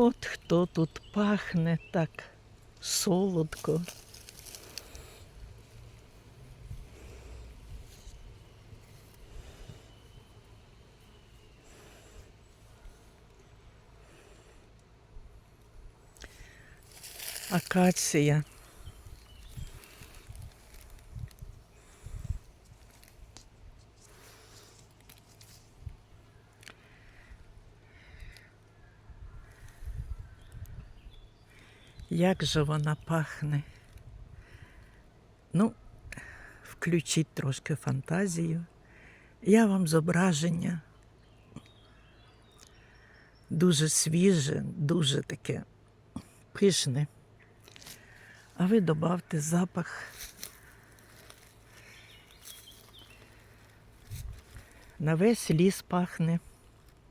От хто тут пахне так солодко. Акація. Як же вона пахне? Ну, включіть трошки фантазію. Я вам зображення дуже свіже, дуже таке пишне. А ви додавте запах. На весь ліс пахне.